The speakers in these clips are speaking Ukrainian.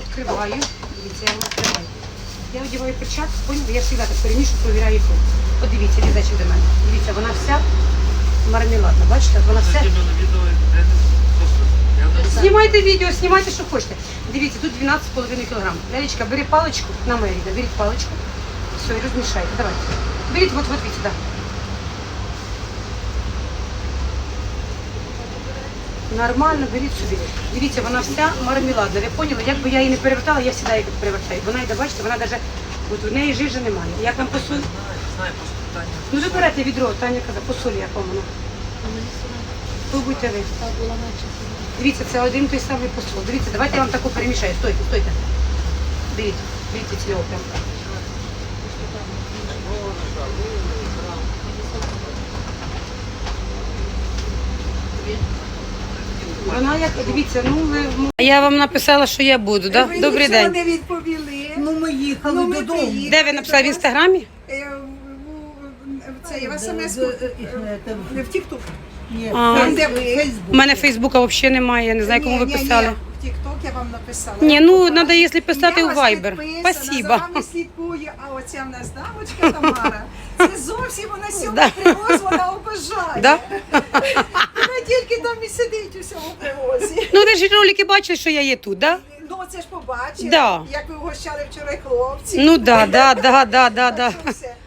відкриваю. Дивіться, я вам відкриваю. Я одягаю перчатку, поняли? Я завжди так перемішую, провіряю ікру. От дивіться, лізачі до мене. Дивіться, вона вся мармеладна. Бачите, вона вся. Знімайте відео, знімайте, що хочете. Дивіться, тут 12,5 кг. Лялечка, бери паличку на Меріда, беріть паличку. Все, і розмішайте. Давайте. Беріть, от, от, видите, да. Нормально, беріть собі. Дивіться, вона вся мармеладна. Ви поняли? Якби я її не перевертала, я завжди її перевертаю. Вона йде, бачите, вона навіть, от в неї жижа немає. Як вам посоль? Ну ви відро, Таня казала, посоль як воно. Пробуйте ви. Дивіться, це один той самий посол. Дивіться, давайте я вам таку перемішаю. Стойте, стойте. Беріть, беріть цього прям. Вона як, дивіться, ну ви... Я вам написала, що я буду, да? Ви Добрий нічого день. не відповіли. Ну ми їхали Ну, ми додому. приїхали. Де ви написали в інстаграмі? Е, в- в- Це я в смс е, е, не в Тікток. Ні, А. Фейс- Де ви? У мене Фейсбука взагалі немає, я не знаю, кому ви Ні, ні, писали. В Тікток я вам написала. Ні, ну, побачила. надо, якщо писати Я у вас Viber. підписана, Спасибо. За вами слідкую, а оця в нас дамочка Тамара. Це зовсім вона Да. сьогодні привоз, вона обожає. Да? Вона тільки там і сидить у цьому привозі. Ну, ви ж ролики бачили, що я є тут, да? Ну, це ж побачили, Да. як ви угощали вчора хлопців. Ну да, да, да, да, да, да.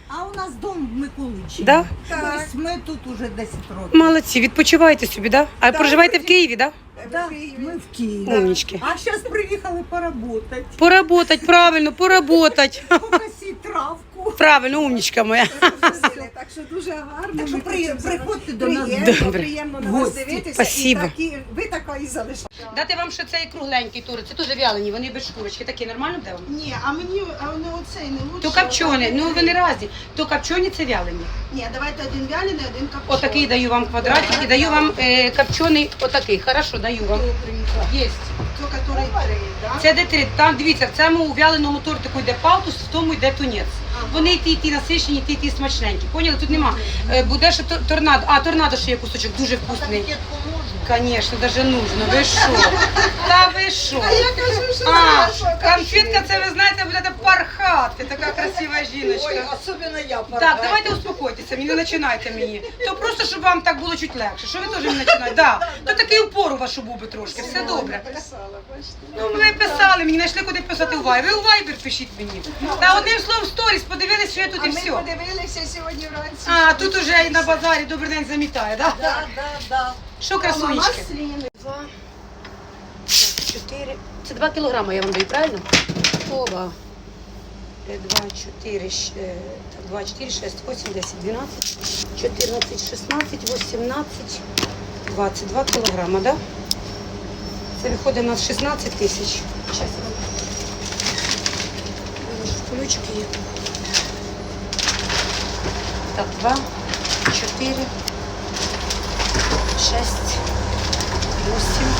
А у нас дом в Миколичі. Да? Так. Ось ми тут уже 10 років. Молодці, відпочивайте собі, да? А Да, проживаєте в Києві, да? Да, ми в Києві. Умнічки. А зараз приїхали поработати. Поработать, правильно, поработать. Покосіть травку. Правильно, умнічка моя. Так що дуже гарно. Так що при- приходьте до нас. Приємно, Добре. приємно на вас гості. дивитися. Спасибо. І такі, ви така і залишаєте. Дати вам ще цей кругленький тур, це теж вялені, вони без шкурочки. Такі нормально буде вам? Ні, а мені а не оцей не лучше. То копчені, ну вони разні. То копчені це вялені. Ні, давайте один вялений, один копчений. Отакий даю вам квадратик і даю вам е, копчений отакий. Хорошо, даю вам. Є. То, который три, да? Це де три. Там дивіться, в цьому увяленому тортику йде палтус, в тому йде тунець. Вони ті, ті насичені, ті, ті смачненькі. Поняли? Тут нема. Е, Буде ще тор- торнадо. А, торнадо ще є кусочок, дуже вкусний. Звісно, даже нужно. Ви що? Та ви що? А я кажу, що А, конфетка, це ви знаєте, будете пархати. Така красива жіночка. особливо я Так, давайте успокойтеся, не починайте мені. То просто, щоб вам так було чуть легше. Що ви теж не починаєте? Да. То такий упор у вас, щоб був би трошки. Все добре. Ну, ви писали, мені знайшли куди писати у Viber. Ви у Viber пишіть мені. Та одним словом сторіс, подивилися, що я тут А і ми все. подивилися сьогодні вранці. А, тут уже і на базарі добрий день замітає, так? Да? Да, да, да. Що, красунечки? Масліни. Два, чотири. Це два кілограми я вам даю, правильно? Оба. Е, Два, чотири, щ- е, так, два, чотири, шесть, восемь, десять, дванадцять, чотирнадцять, шістнадцять, вісімнадцять, двадцять. Два кілограма, да? Це виходить на 16 тисяч. В Ключики є. Так, два, чотири, шесть, восемь,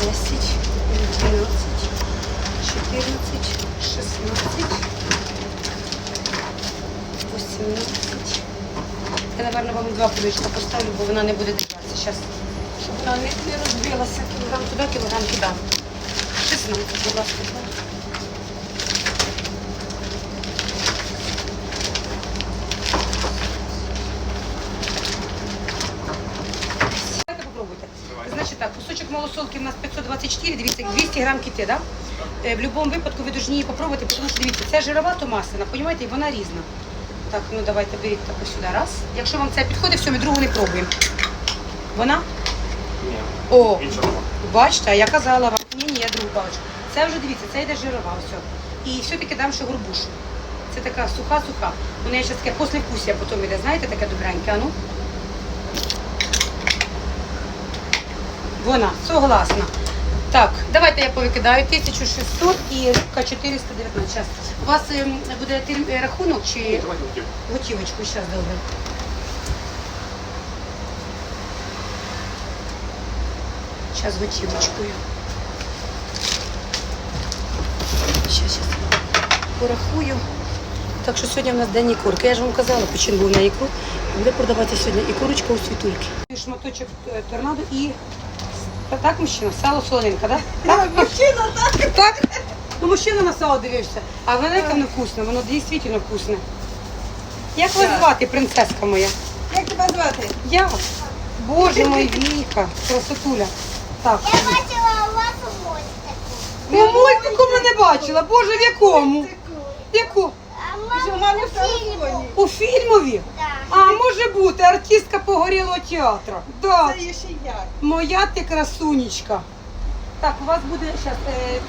десять, двенадцать, четырнадцать, шестнадцать, восемнадцать. Я, наверное, вам два кулечка поставлю, бо вона не буде триматися. Зараз, щоб вона не розбилася. Кілограм туди, кілограм туди. 16, будь ласка. Давайте попробуйте. Значить так, у нас 524, дивіться, 200 грам кіти, да? Е, В будь-якому випадку ви повинні її попробувати, тому що дивіться, це жировато масляна, розумієте, і вона різна. Так, ну давайте беріть так ось сюди. Раз. Якщо вам це підходить, все, ми другу не пробуємо. Вона? Ні. О, Інша бачите, а я казала вам. Ні, ні, я другу паличку. Це вже дивіться, це йде жирова, все. І все-таки дам ще горбушу. Це така суха-суха. У неї ще таке послевкусія потім йде, знаєте, таке добреньке, а ну. Вона, согласна. Так, давайте я повикидаю 1600 і рибка 419. Зараз. У вас ем, буде е, рахунок чи готівочку? Зараз добре. Зараз готівочкою. Щас. Порахую. Так що сьогодні в нас день ікорки. Я ж вам казала, почин був на ікру. Буде продаватися сьогодні і курочка у світульки. Шматочок е, торнадо і та так, мужчина, сало солонинка, да? Так, мужчина, так. Так? Ну, мужчина на сало дивився, а велике воно вкусне, воно дійсно вкусне. Як вас звати, принцеска моя? Як тебе звати? Я. Боже мой, Віка, красотуля. Так. Я бачила у вас у мультику. Ну, мультику мене бачила. Боже, в якому? В яку? У фільмові? Да. А, може бути, артистка погорілого театру. Да. Це є ще як. Моя ти красунечка. Так, у вас буде зараз. Е,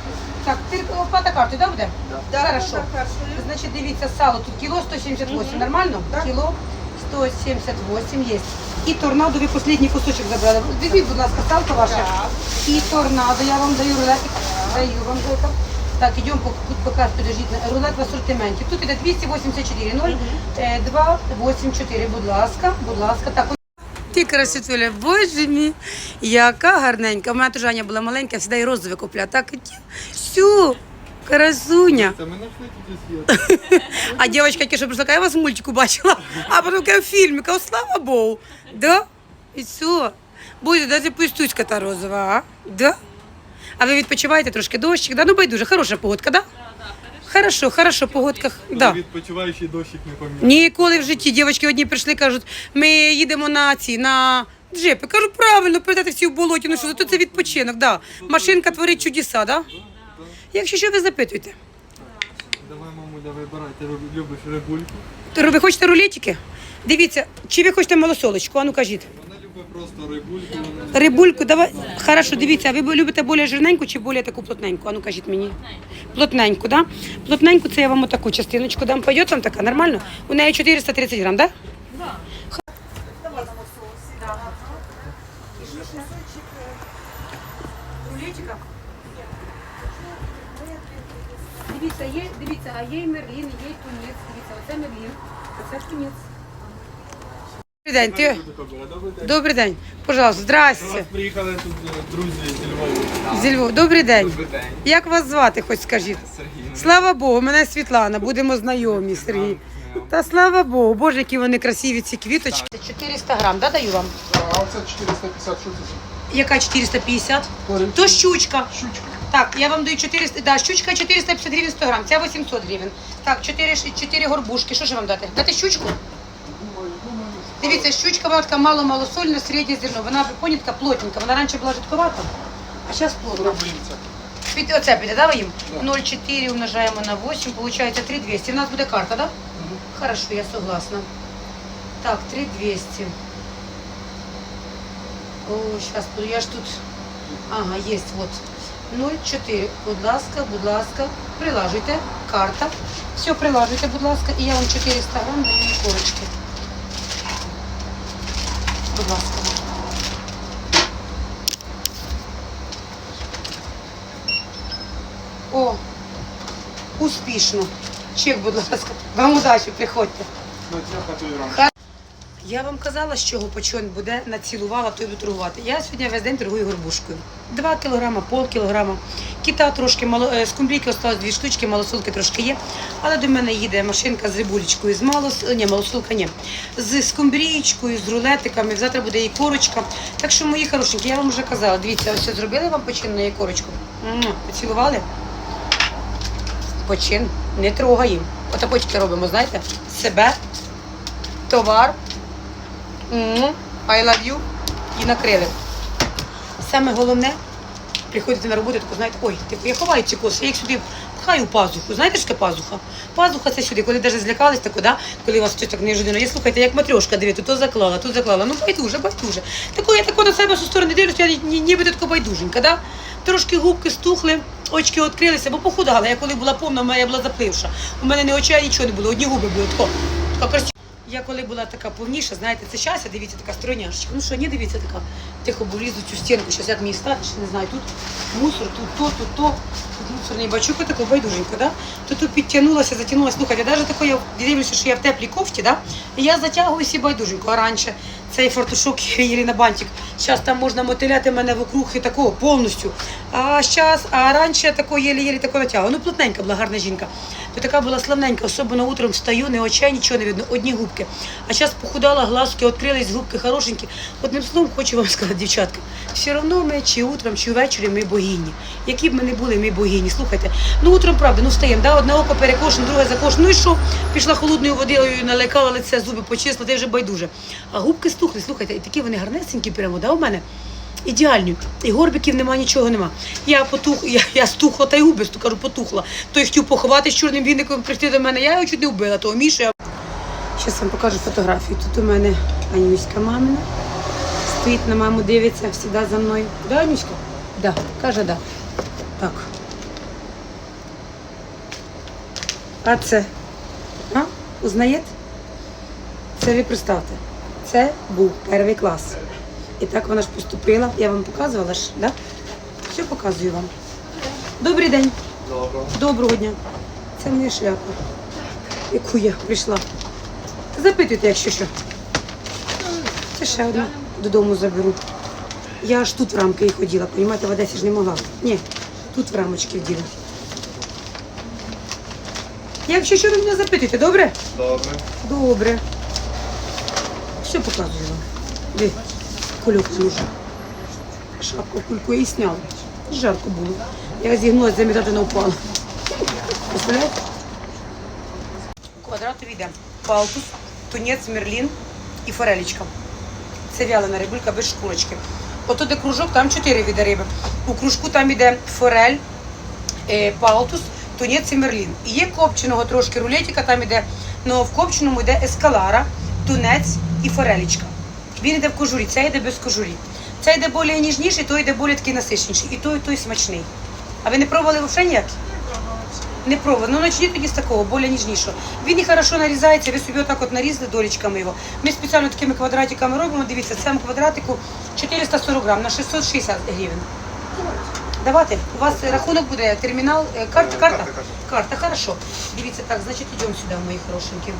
так, ти оплата карти, да, буде? Да, Хорошо. Значить, дивіться, сало тут кіло 178, нормально? Так. Кіло 178 є. І торнадо, ви останній кусочок забрали. Візьміть, будь ласка, салка ваша. І торнадо, я вам даю рулетик. Даю вам зайка. Так, йдемо, по- тут поки підождіть. Рулет в асортименті. Тут іде 284, 0, е, 284, будь ласка, будь ласка. Так, ти красотуля, боже мій, яка гарненька. У мене теж Аня була маленька, я завжди і розове купляла. Так, всю, красуня. А девочка тільки що прийшла, каже, я вас в мультику бачила, а потім каже, в фільмі, каже, слава Богу. Да? І все. Буде навіть пустуська та розова, а? Да? А ви відпочиваєте трошки дощик, да? Ну байдуже, хороша погодка, да? Хорошо, хорошо, погодка. Да. Відпочиваючий дощик не поміг. Ніколи в житті дівчатки одні прийшли, кажуть, ми їдемо на ці, на джипи. Кажу, правильно, передати всі в болоті, ну що зато це відпочинок, да. Машинка творить чудеса, да? Якщо що, ви запитуєте. Давай, мамуля, вибирай, ти любиш рибульку. То ви хочете рулетики? Дивіться, чи ви хочете малосолочку? А ну кажіть. Просто рибульку. Рибульку, давай. Хорошо, дивіться, а ви любите більш жирненьку чи більш таку плотненьку? А ну кажіть мені. Плотненьку, да? Плотненьку це я вам отаку частиночку дам. Пойдет вам така, нормально? У неї 430 грам, да? Рулетика? Дивіться, є, дивіться, а є і мерлін, є і тунець. Дивіться, оце мерлін, оце тунець. Добрий день, ти... Добрий день. Добрий день. Пожалуйста, здрасте. приїхали тут е, друзі зі Львова. Зі Львова. Добрий день. Добрий день. Як вас звати, хоч скажіть? Сергій. Слава Богу, мене Світлана, будемо знайомі, Сергій. Та слава Богу, Боже, які вони красиві, ці квіточки. 400 грам, да, даю вам? А оце 450, що це? Яка 450? Корінь. То щучка. Щучка. Так, я вам даю 400, да, щучка 450 гривень 100 грам, ця 800 гривень. Так, 4, 4 горбушки, що ж вам дати? Дати щучку? Думаю, думаю, Дивіться, щучка вона така мало-малосольна, середнє зерно. Вона ви поняли, така плотненька. Вона раніше була жидковата, а зараз плотна. Робиться. Під, оце піде, да, ви їм? Да. 0,4 умножаємо на 8, получається 3200. У нас буде карта, да? Хорошо, я согласна. Так, 3200. О, сейчас, я ж тут... Ага, есть, вот. 0,4. Будь ласка, будь ласка, прилажуйте. Карта. Все, прилажуйте, будь ласка. І я вам 400 грам даю на корочки. Будь ласка. О, успішно. Чек, будь ласка. Вам удачі, приходьте. Ну, хатує ранку. Я вам казала, з чого буде, націлувала, то й буду торгувати. Я сьогодні весь день торгую горбушкою. Два кілограма, пол кілограма. Кита трошки мало, е, скумбрійки осталось дві штучки, малосолки трошки є. Але до мене їде машинка з рибулечкою, з малос... ні, малосолка ні. З скумбрієчкою, з рулетиками. Завтра буде і корочка. Так що, мої хорошенькі, я вам вже казала, дивіться, ось зробили вам почин на корочку. Поцілували? Почин. Не трогаємо. Отапочки робимо, знаєте? Себе, товар. I love you. І накрили. Саме головне, приходите на роботу, таку, знаєте, ой, типу, я ховаю ці коси, я їх сюди пхаю пазуху. Знаєте, що таке пазуха? Пазуха це сюди, коли навіть злякались, тако, да? коли вас щось так неожиданно. Я слухайте, як матрьошка дивіться, то заклала, тут заклала. Ну байдуже, байдуже. Тако я тако на себе зі сторони дивлюся, я ні- ніби тако байдуженька, да? Трошки губки стухли, очки відкрилися, бо похудала. Я коли була повна, моя була запливша. У мене не очей, нічого не було, одні губи були. Тако, така. Я коли була така повніша, знаєте, це щастя, дивіться, така стороняшечка. Ну що, ні, дивіться, така тихо влізу цю стінку. Зараз як мені стати, ще не знаю, тут мусор, тут то, тут то. Тут мусорний бачок, таку байдуженько, да? То тут підтягнулася, затягнулася. Слухайте, навіть тако я дивлюся, що я в теплій кофті, да? І я затягую всі байдуженько. А раніше цей фартушок їли на бантик. Зараз там можна мотиляти мене вокруг і такого повністю. А зараз, а раніше тако єлі-єлі тако натягу. Ну, плотненька була гарна жінка. То така була славненька, особливо утром встаю, не очей, нічого не видно, одні губки. А зараз похудала, глазки відкрились, губки хорошенькі. Одним словом, хочу вам сказати, дівчатка, все одно ми чи утром, чи ввечері ми богині. Які б ми не були, ми богині. Слухайте, ну утром правда, ну встаємо, да? одне око перекошено, друге закошено. Ну і що? Пішла холодною водою, налякала лице, зуби почисла, ти вже байдуже. А губки стухли, слухайте, і такі вони гарнесенькі прямо, да, у мене? Ідеальні. І горбиків нема, нічого нема. Я потух, я, я стухла та й губи, кажу, потухла. Той хотів поховати з чорним віником, прийти до мене. Я його чуть не вбила, того Мішу. Я... Зараз вам покажу фотографію. Тут у мене Анюська мамина. Стоїть на маму, дивиться, завжди за мною. Да, Анюська? Да, каже, да. Так. А це? А? Узнаєте? Це ви представте. Це був перший клас. І так вона ж поступила. Я вам показувала ж, да? Все показую вам. Добрий день. Добре. Доброго дня. Це моя шляпа, яку я прийшла. Запитуйте, якщо що. Це ще одна. Додому заберу. Я аж тут в рамки і ходила, понімаєте, в Одесі ж не могла. Ні, тут в рамочки вділа. Якщо що, ви мене запитуйте, добре? Добре. Добре. Все показую вам. Де? Кульок нужен. Шапку кульку і сняла. Жарко було. Я зігнулася, замітати не впала. Представляєте? Квадратовий йде. Палтус, тунець, мерлін і форелічка. Це вялена рибулька без шкурочки. Ото де кружок, там чотири види риби. У кружку там іде форель, е, палтус, тунець і мерлін. І є копченого трошки рулетика, там іде, але в копченому йде ескалара, тунець і форелічка. Він йде в кожурі, це йде без кожурі. Це йде більш ніжніший, той йде більш такий насичніший. І той, і той смачний. А ви не пробували взагалі ніяк? Не пробували. Ну начніть тоді з такого, більш ніжнішого. Він і хорошо нарізається, ви собі отак от нарізали долічками його. Ми спеціально такими квадратиками робимо. Дивіться, цьому квадратику 440 грам на 660 гривень. Давайте, у вас рахунок буде термінал, е, карта, карта? Карта, карта. Карта, хорошо. Дивіться, так, значить, йдемо сюди, мої хорошенькі.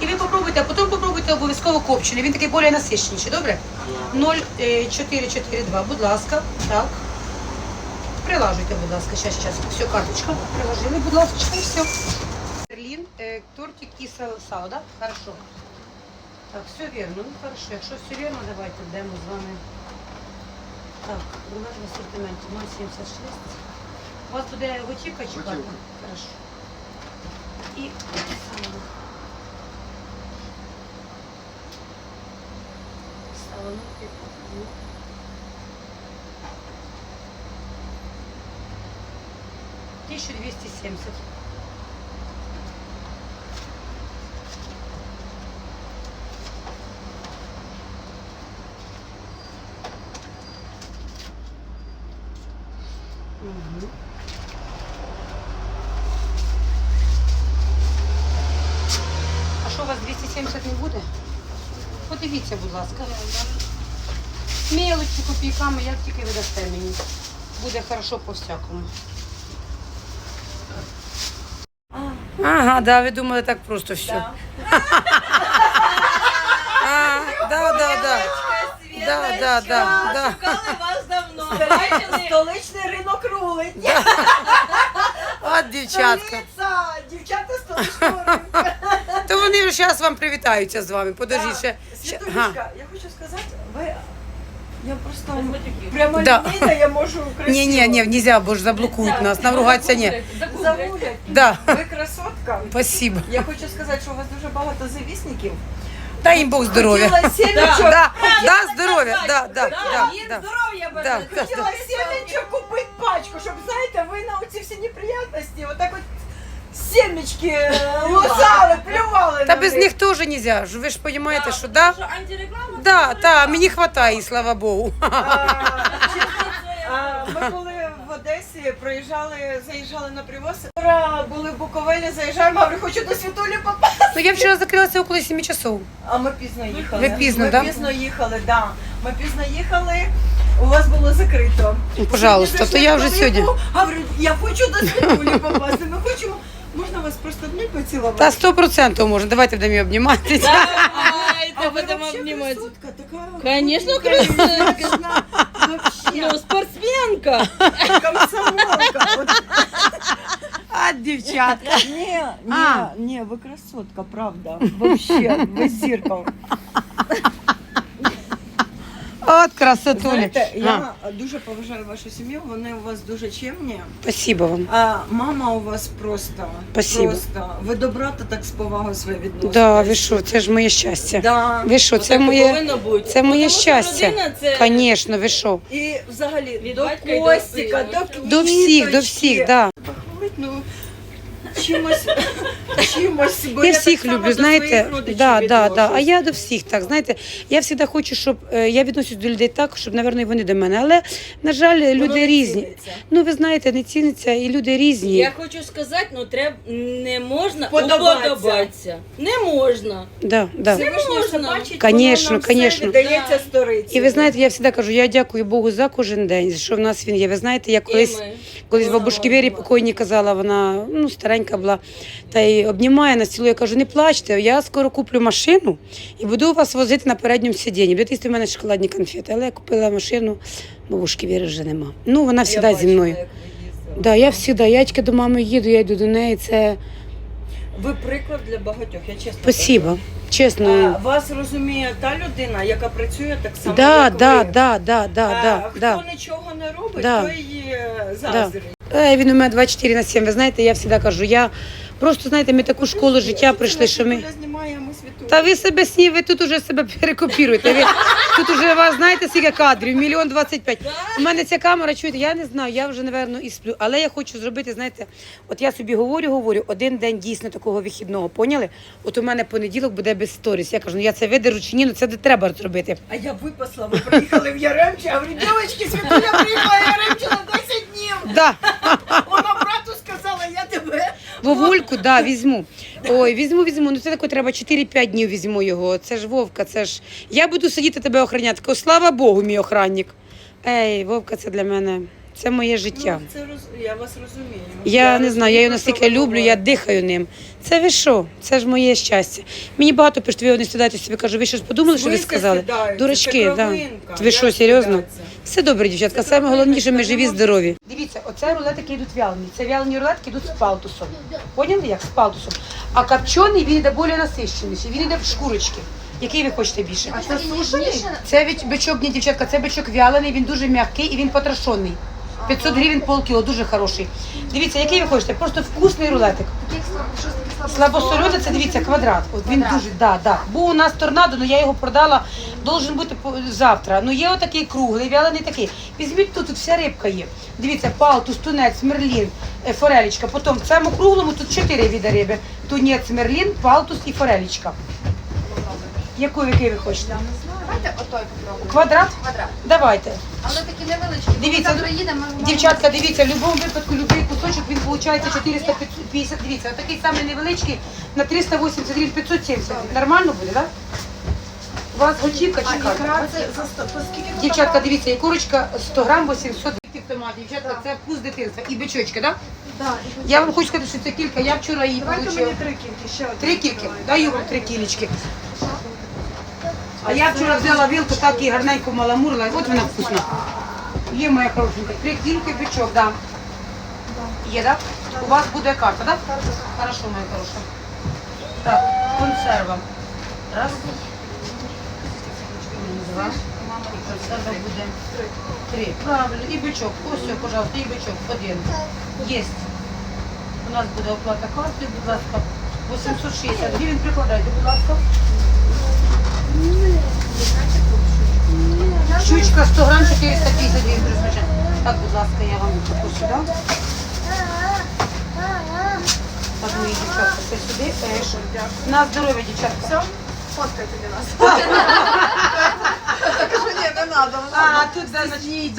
І ви попробуйте, а потім попробуйте обов'язково копчений. Він такий більш насичніший, добре? 0,442, будь ласка. Так. Прилажуйте, будь ласка, щас, щас. Все, карточка. Приложили, будь ласка, і все. Берлін, е, тортик і сал- сало, да? Хорошо. Так, все вірно. Ну, хорошо. Якщо все вірно, давайте йдемо з вами. Так, у нас в асортименті 0,76. У вас буде готівка чи карта? Готівка. Хорошо. І сало. Сало, ну, і- ну. Тисячу двісті сімдесят. Подивіться, будь ласка. Мелочі копійками, як тільки ви дасте мені. Буде хорошо по всякому. Ага, да, ви думали так просто все. А, да, да, да. Да, да, да, да. вас давно. Столичний ринок рулить. От дівчатка. Дівчата столичного ринку. То вони вже зараз вам привітаються з вами. Подождіть ще. ще-. Світулечка, я хочу сказати, ви... Я просто прямо Да. лінійна, я можу красиво. Ні, ні, ні, нельзя, бо ж заблокують нас. Нам ругатися ні. Загулять. Да, Ви красотка. спасибо. Я хочу сказати, що у вас дуже багато завісників. Дай їм Бог здоров'я. Хотіла сімечок. Да, да, здоров'я, да, да, да, да. здоров'я Да, да, Хотіла сімечок купити пачку, щоб, знаєте, ви на оці всі неприятності, отак от сімечки е, лусали, плювали Та на без них теж нельзя. ж Ви ж розумієте, що да? антиреклама? Да, та, мені хватає, слава Богу. А, а, Ми були в Одесі, проїжджали, заїжджали на привоз. Вчора були в Буковелі, заїжджаємо, говорю, хочу до Світулі попасти. Ну я вчора закрилася около 7 часов. А ми пізно їхали. Ви пізно, ми да? пізно їхали, да. Ми пізно їхали. У вас було закрито. Пожалуйста, Сьогодні то я вже зайшли в сьогодні. Говорю, я хочу до Світулі попасти. Ми хочемо. Можна вас просто одні поцілувати? Та сто процентів можна. Давайте будемо її обнімати. А вы будемо вообще обніматися. красотка, такая Конечно, худенькая, красотка. Вообще, Ну, спортсменка. комсомолка. Вот А, дівчатка. Не, А. не, не, вы красотка, правда. Вообще, вы зеркало. От красотулі. Знаєте, я дуже поважаю вашу сім'ю, вони у вас дуже чемні. Спасибо вам. А мама у вас просто, Спасибо. просто. Ви до брата так з повагою своє відноситесь. Да, ви що, це ж моє щастя. Да. Ви що, це моє, бути. це моє Тому щастя. Звісно, ви що? І взагалі Від до батька і до Костіка, сина. до До всіх, до Квіточки. всіх, да. Похвалить, ну, чимось, чимось, бо Я так всіх само люблю, знаєте, да, да, да. А я до всіх так. Знаєте, я завжди хочу, щоб е, я відношусь до людей так, щоб, напевно, і вони до мене. Але, на жаль, Воно люди не різні. ціниться. Ну, ви знаєте, не ціниться, і люди різні. Я хочу сказати, ну треба не можна Подобатися. уподобатися. Не можна. Да, да. Все можна. бачить, Конечно, воно нам все конечно. віддається сториці. І ви знаєте, я завжди кажу, я дякую Богу за кожен день, що в нас він є. Ви знаєте, я колись. Ми. Колись Вона бабушки Вері була. покойні казала, вона ну старенька була, та й обнімає нас цілує. Я кажу, не плачте, я скоро куплю машину і буду вас возити на передньому сидінні. Будете їсти в мене шоколадні конфети. Але я купила машину, бабушки Віри вже нема. Ну вона завжди зі мною. Да, я завжди, я тільки до мами їду, я йду до неї. Це Ви приклад для багатьох, я чесно спасибо. Чесно. А, Вас розуміє та людина, яка працює так само, Да, як да, ви. да, да, да, А, да, хто да. нічого не робить, Да. той е, заздрить. Е, Він у мене 24 на 7. Ви знаєте, я завжди кажу, я просто знаєте, ми таку школу життя прийшли, що ми. Світуля знімає, а ми світу. Та ви себе сні, ви тут уже себе перекопіруєте. Ви тут уже вас знаєте скільки кадрів, мільйон двадцять п'ять. У мене ця камера, чуєте, я не знаю, я вже напевно і сплю. Але я хочу зробити, знаєте, от я собі говорю, говорю, один день дійсно такого вихідного, поняли? От у мене понеділок буде без сторіс. Я кажу, ну я це видержу чи ні, ну це де треба зробити. А я випасла, ви приїхали в Яремче, а говорю, дівчатки, Світуля приїхала в Яремче на 10 днів. Да. Вона брату сказала, я тебе. Вовульку, да, візьму. Ой, візьму, візьму. Ну це таке треба 4-5 днів візьму його. Це ж Вовка, це ж. Я буду сидіти тебе охороняти. Кажу, слава Богу, мій охранник. Ей, Вовка, це для мене. Це моє життя. Ну, це роз... Я вас розумію. Я, не знаю, я його настільки люблю, я дихаю ним. Це ви що? Це ж моє щастя. Мені багато пишуть, ви не стидаєте собі кажу, ви щось подумали, що ви сказали? стидаються, Дурачки, це да. Ви що, серйозно? стидатися? Все добре, дівчатка. Це Саме головніше, ми живі, здорові. Дивіться, оце рулетики йдуть вялені. Це вялені рулетики йдуть з палтусом. Поняли, як з палтусом? А копчений він йде більш насищеніший, він йде в шкурочки. Який ви хочете більше? А це сушений? Це бичок, ні, дівчатка, це бичок вялений, він дуже м'який і він потрошений. 500 гривень полкіло, дуже хороший. Дивіться, який ви хочете? Просто вкусний рулетик. Слабосолюда, це дивіться, квадрат. От він дуже, да, да. Був у нас торнадо, але я його продала, должен бути завтра. Ну є отакий круглий, вялений такий. Візьміть тут, тут вся рибка є. Дивіться, палтус, тунець, мерлін, е, форелічка. Потім в цьому круглому тут чотири види риби. Тунець, мерлін, палтус і форелічка. Яку який ви хочете? Давайте отой попробуємо. Квадрат? Квадрат. Давайте. Але такі невеличкі. Дивіться, Ми завтра їдемо. ми Дівчатка, дивіться, в будь-якому випадку любий кусочок він виходить 450. Дивіться, отакий самий невеличкий на 380 гривень 570. Нормально буде, так? У вас готівка чи карта? Ікра це за сто- то скільки тут Дівчатка, дивіться, і курочка 100 грам 800 томат. Дівчатка, це вкус дитинства. І бичочки, так? Да, і Я вам хочу сказати, що це кілька. Я вчора її Давайте отримала. мені три кільки, ще один. Три кільки? Даю вам три кілечки. А я вчора взяла вилку, так і гарненько маламурила. От вона вкусна. Є моя хорошенька. Три кільки бичок, да. Є, так? У вас буде карта, так? Хорошо, моя хороша. Так, консерва. Раз. Два. І консерва буде три. Правильно. І бичок. Ось, все, пожалуйста, і бичок. Один. Єсть. У нас буде оплата карти, будь ласка, 860 гривень. Прикладайте, будь ласка. Щучка 100 грам 450 гривень. Так, будь ласка, я вам таку сюди. Так, мої дівчатка, це сюди. На здоров'я, дівчатка. Все? Фоткайте для нас. Кажу, ні, не треба. А, тут, значить,